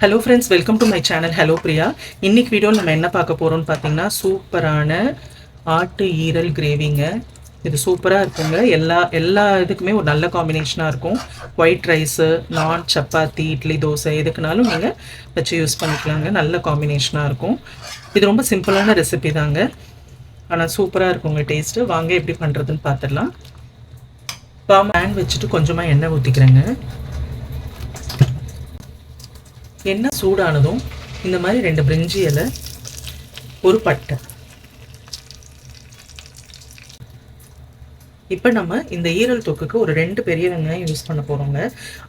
Hello friends welcome to my channel hello Priya இன்னைக்கு வீடியோவில் நம்ம என்ன பார்க்க போகிறோம்னு பார்த்தீங்கன்னா சூப்பரான ஆட்டு ஈரல் கிரேவிங்க இது சூப்பராக இருக்குங்க. எல்லா எல்லா இதுக்குமே ஒரு நல்ல காம்பினேஷனாக இருக்கும். ஒயிட் ரைஸு நான் சப்பாத்தி இட்லி தோசை எதுக்குனாலும் நீங்கள் வச்சு யூஸ் பண்ணிக்கலாங்க. நல்ல காம்பினேஷனாக இருக்கும். இது ரொம்ப சிம்பிளான ரெசிபி தாங்க. ஆனால் சூப்பராக இருக்குங்க டேஸ்ட்டு வாங்க எப்படி பண்ணுறதுன்னு பார்த்துடலாம். பேன் வச்சுட்டு கொஞ்சமாக எண்ணெய் ஊற்றிக்கிறேங்க எண்ணெய் சூடானதும் இந்த மாதிரி ரெண்டு பிரிஞ்சி இலை ஒரு பட்டை. இப்போ நம்ம இந்த ஈரல் தொக்குக்கு ஒரு ரெண்டு பெரிய வெங்காயம் யூஸ் பண்ண போகிறோங்க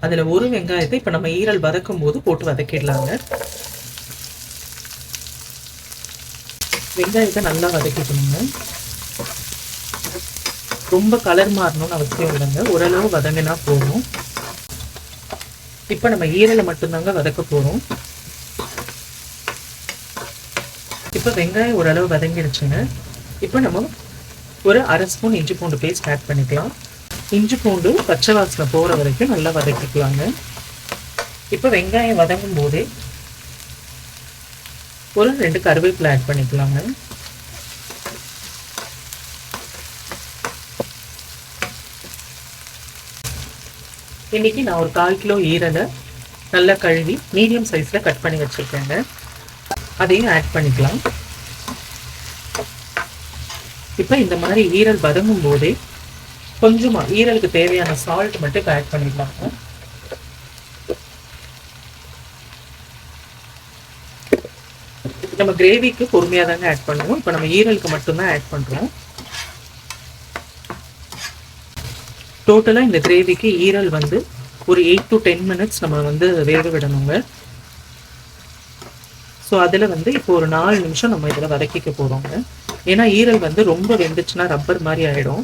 அதில் ஒரு வெங்காயத்தை இப்போ நம்ம ஈரல் வதக்கும் போது போட்டு வதக்கிடலாங்க. வெங்காயத்தை நல்லா வதக்கிக்கணுங்க. ரொம்ப கலர் மாறணும்னு அவசியம் இல்லைங்க. ஓரளவு வதங்கினா போதும். இப்போ நம்ம ஈரலை மட்டும்தாங்க வதக்க போகிறோம் இப்போ வெங்காயம் ஓரளவு வதங்கிடுச்சுங்க இப்போ நம்ம ஒரு அரை ஸ்பூன் இஞ்சி பூண்டு பேஸ்ட் ஆட் பண்ணிக்கலாம். இஞ்சி பூண்டு பச்சை வாசனை போகிற வரைக்கும் நல்லா வதக்கிக்கலாங்க. இப்போ வெங்காயம் வதங்கும் போதே ஒரு ரெண்டு கருவேப்பிலை ஆட் பண்ணிக்கலாங்க. இன்னைக்கு நான் ஒரு கால் கிலோ ஈரலை நல்லா கழுவி மீடியம் சைஸில் கட் பண்ணி வச்சுருக்கேங்க. அதையும் ஆட் பண்ணிக்கலாம். இப்போ இந்த மாதிரி ஈரல் வதங்கும் போதே கொஞ்சமாக ஈரலுக்கு தேவையான சால்ட் மட்டும் இப்போ ஆட் பண்ணிக்கலாங்க நம்ம கிரேவிக்கு பொறுமையாக தாங்க ஆட் பண்ணுவோம். இப்போ நம்ம ஈரலுக்கு மட்டும்தான் ஆட் பண்ணுறோம் டோட்டலாக இந்த கிரேவிக்கு ஈரல் வந்து ஒரு எயிட் டு டென் மினிட்ஸ் நம்ம வந்து வேக விடணுங்க. ஸோ அதில் வந்து இப்போ ஒரு நாலு நிமிஷம் நம்ம இதில் வதக்கிக்க போகிறோங்க ஏன்னா ஈரல் வந்து ரொம்ப வெந்துச்சுன்னா ரப்பர் மாதிரி ஆகிடும்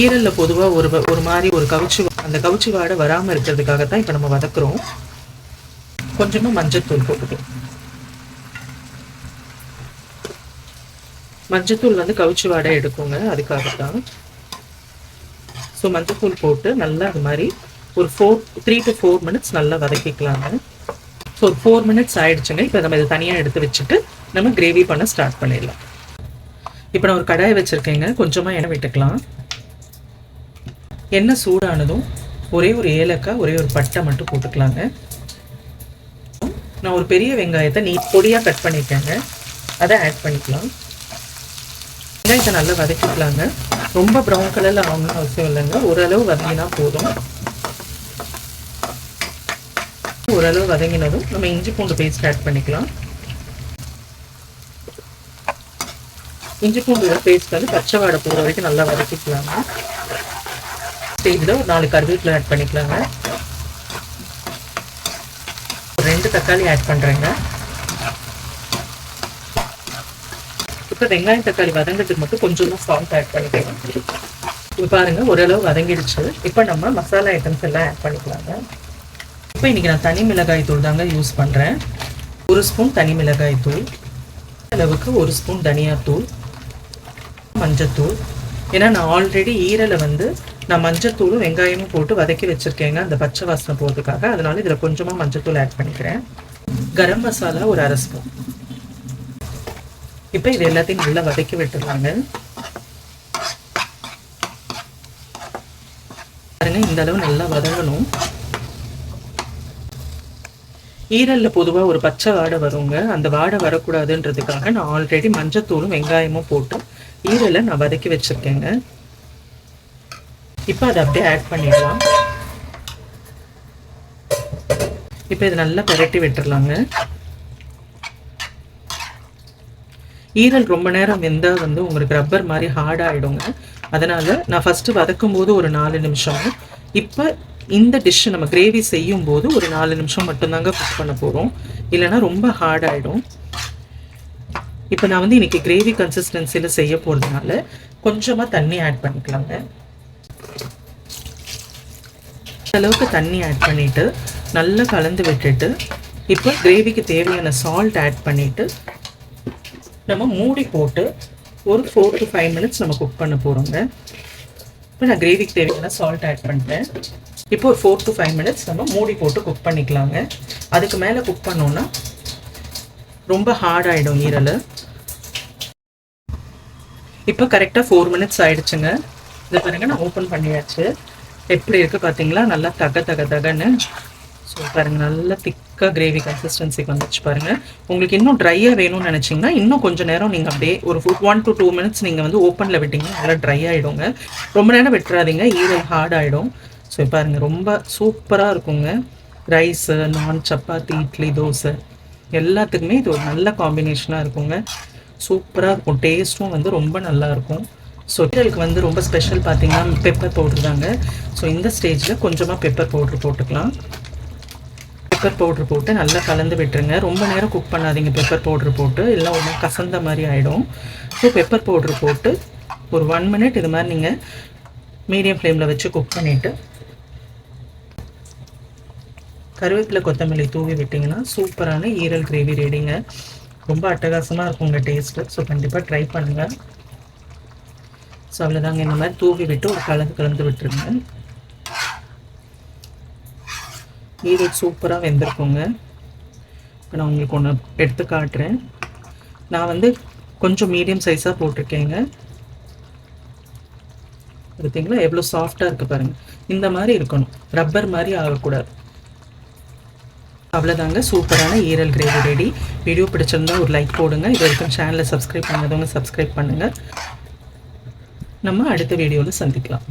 ஈரலில் பொதுவாக ஒரு ஒரு மாதிரி ஒரு கவுச்சி அந்த கவுச்சி வாடை வராமல் இருக்கிறதுக்காக தான் இப்போ நம்ம வதக்குறோம். கொஞ்சமாக மஞ்சத்தூள் போட்டுக்கலாம் மஞ்சத்தூள் வந்து கவுச்சி வாடை எடுக்குங்க. அதுக்காக தான் ஸோ மஞ்சத்தூள் போட்டு நல்லா அது மாதிரி ஒரு four three to four minutes நல்லா வதக்கிக்கலாங்க. ஸோ ஒரு ஃபோர் மினிட்ஸ் ஆயிடுச்சுங்க. இப்போ நம்ம இதை தனியாக எடுத்து வச்சுட்டு நம்ம கிரேவி பண்ண ஸ்டார்ட் பண்ணிடலாம். இப்போ நான் ஒரு கடாயை வச்சுருக்கேங்க. கொஞ்சமாக எண்ணெய் விட்டுக்கலாம். எண்ணெய் சூடானதும் ஒரே ஒரு ஏலக்காய் ஒரே ஒரு பட்டை மட்டும் போட்டுக்கலாங்க. நான் ஒரு பெரிய வெங்காயத்தை நீ பொடியாக கட் பண்ணியிருக்கேங்க அதை ஆட் பண்ணிக்கலாம். வெங்காயத்தை நல்லா வதக்கிக்கலாங்க. ரொம்ப ப்ரௌன் கலரில் ஆகணும்னு அவசியம் இல்லைங்க. ஓரளவு வதங்கினா போதும். ஓரளவு வதங்கினதும் நம்ம இஞ்சி பூண்டு பேஸ்ட் ஆட் பண்ணிக்கலாம். இஞ்சி பூண்டு பேஸ்ட் வந்து பச்சை வாடை போகிற வரைக்கும் நல்லா வதக்கிக்கலாங்க. ஸ்டேஜில் ஒரு நாலு கருவேப்பிலை ஆட் பண்ணிக்கலாங்க. ரெண்டு தக்காளி ஆட் பண்ணுறேங்க இப்போ வெங்காயம் தக்காளி வதங்கிறதுக்கு மட்டும் கொஞ்சமாக சால்ட் ஆட் பண்ணிக்கலாம். இப்போ பாருங்க ஓரளவு வதங்கிடுச்சு இப்போ நம்ம மசாலா ஐட்டம்ஸ் எல்லாம் ஆட் பண்ணிக்கலாங்க. இப்போ இன்னைக்கு நான் தனி மிளகாய் தூள் தாங்க யூஸ் பண்ணுறேன் ஒரு ஸ்பூன் தனி மிளகாய் தூள் அளவுக்கு ஒரு ஸ்பூன் தனியாத்தூள் மஞ்சத்தூள் ஏன்னா நான் ஆல்ரெடி ஈரலை வந்து நான் மஞ்சத்தூளும் வெங்காயமும் போட்டு வதக்கி வச்சுருக்கேங்க. அந்த பச்சை வாசனை போகிறதுக்காக அதனால் இதில் கொஞ்சமாக மஞ்சத்தூள் ஆட் பண்ணிக்கிறேன். கரம் மசாலா ஒரு அரை ஸ்பூன் இப்போ இது எல்லாத்தையும் நல்லா வதக்கி விட்டுருவாங்க. பாருங்க இந்த அளவு நல்லா வதங்கணும். ஈரல்ல பொதுவாக ஒரு பச்சை வாடை வருங்க. அந்த வாடை வரக்கூடாதுன்றதுக்காக நான் ஆல்ரெடி மஞ்சத்தூளும் வெங்காயமும் போட்டு ஈரலை நான் வதக்கி வச்சிருக்கேங்க. இப்போ அதை அப்படியே ஆட் பண்ணிடலாம். இப்போ இது நல்லா பரட்டி விட்டுறலாங்க. ஈரல் ரொம்ப நேரம் வெந்தால் வந்து உங்களுக்கு ரப்பர் மாதிரி ஹார்டாகிடுங்க அதனால் நான் ஃபஸ்ட்டு வதக்கும் போது ஒரு நாலு நிமிஷம். இப்போ இந்த டிஷ்ஷு நம்ம கிரேவி செய்யும் போது ஒரு நாலு நிமிஷம் மட்டும்தாங்க குக் பண்ண போகிறோம் இல்லைன்னா ரொம்ப ஹார்டாகிடும் இப்போ நான் வந்து இன்றைக்கி கிரேவி கன்சிஸ்டன்சியில் செய்ய போகிறதுனால கொஞ்சமாக தண்ணி ஆட் பண்ணிக்கலாங்க. அளவுக்கு தண்ணி ஆட் பண்ணிவிட்டு நல்லா கலந்து விட்டுட்டு இப்போ கிரேவிக்கு தேவையான சால்ட் ஆட் பண்ணிவிட்டு நம்ம மூடி போட்டு ஒரு ஃபோர் டு ஃபைவ் மினிட்ஸ் நம்ம குக் பண்ண போகிறோங்க இப்போ நான் கிரேவிக்கு தேவையான சால்ட் ஆட் பண்ணிட்டேன் இப்போ ஒரு ஃபோர் டு ஃபைவ் மினிட்ஸ் நம்ம மூடி போட்டு குக் பண்ணிக்கலாங்க. அதுக்கு மேலே குக் பண்ணோன்னா ரொம்ப ஹார்ட் ஆகிடும் ஈரல். இப்போ கரெக்டாக ஃபோர் மினிட்ஸ் ஆயிடுச்சுங்க. இதை பாருங்க நான் ஓப்பன் பண்ணியாச்சு. எப்படி இருக்குது பார்த்தீங்களா நல்லா தக தக தகன்னு ஸோ பாருங்க நல்லா திக்காக கிரேவி கன்சிஸ்டன்சிக்கு வந்துச்சு பாருங்கள் உங்களுக்கு இன்னும் ட்ரையாக வேணும்னு நினச்சிங்கன்னா இன்னும் கொஞ்சம் நேரம் நீங்கள் அப்படியே ஒரு ஒன் டு டூ மினிட்ஸ் நீங்கள் வந்து ஓப்பனில் விட்டிங்கன்னா நல்லா ட்ரை ஆகிடுங்க ரொம்ப நேரம் விட்டுறாதீங்க ஈரல் ஹார்ட் ஆகிடும் ஸோ பாருங்க ரொம்ப சூப்பராக இருக்குங்க. ரைஸு நான் சப்பாத்தி இட்லி தோசை எல்லாத்துக்குமே இது ஒரு நல்ல காம்பினேஷனாக இருக்குங்க. சூப்பராக இருக்கும். டேஸ்ட்டும் வந்து ரொம்ப நல்லா இருக்கும். ஸோ ஈரலுக்கு வந்து ரொம்ப ஸ்பெஷல் பார்த்தீங்கன்னா பெப்பர் பவுட்ரு தாங்க. ஸோ இந்த ஸ்டேஜில் கொஞ்சமாக பெப்பர் பவுட்ரு போட்டுக்கலாம். பெப்பர் பவுட்ரு போட்டு நல்லா கலந்து விட்டுருங்க. ரொம்ப நேரம் குக் பண்ணாதீங்க பெப்பர் பவுடர் போட்டு. இல்லை ஒன்று கசந்த மாதிரி ஆகிடும் ஸோ பெப்பர் பவுடர் போட்டு ஒரு ஒன் மினிட் இது மாதிரி நீங்கள் மீடியம் ஃப்ளேமில் வச்சு குக் பண்ணிவிட்டு கருவேப்பிலை கொத்தமல்லி தூவி விட்டிங்கன்னா சூப்பரான ஈரல் கிரேவி ரெடிங்க ரொம்ப அட்டகாசமாக இருக்கும் உங்கள் டேஸ்ட்டு ஸோ கண்டிப்பாக ட்ரை பண்ணுங்கள் ஸோ அவ்வளோதாங்க இந்த மாதிரி தூவி விட்டு ஒரு கலந்து கலந்து விட்டுருங்க. ஈரல் சூப்பராக வெந்திருக்குங்க. இப்போ நான் உங்களுக்கு ஒன்று எடுத்து காட்டுறேன். நான் வந்து கொஞ்சம் மீடியம் சைஸாக போட்டிருக்கேங்க. பார்த்தீங்களா எவ்வளோ சாஃப்டாக இருக்குது பாருங்கள் இந்த மாதிரி இருக்கணும். ரப்பர் மாதிரி ஆகக்கூடாது. அவ்வளோதாங்க சூப்பரான ஈரல் கிரேவி ரெடி வீடியோ பிடிச்சிருந்தா ஒரு லைக் போடுங்க. இது வரைக்கும் சேனலை சப்ஸ்கிரைப் பண்ணாதவங்க சப்ஸ்கிரைப் பண்ணுங்கள் நம்ம அடுத்த வீடியோவில் சந்திக்கலாம்.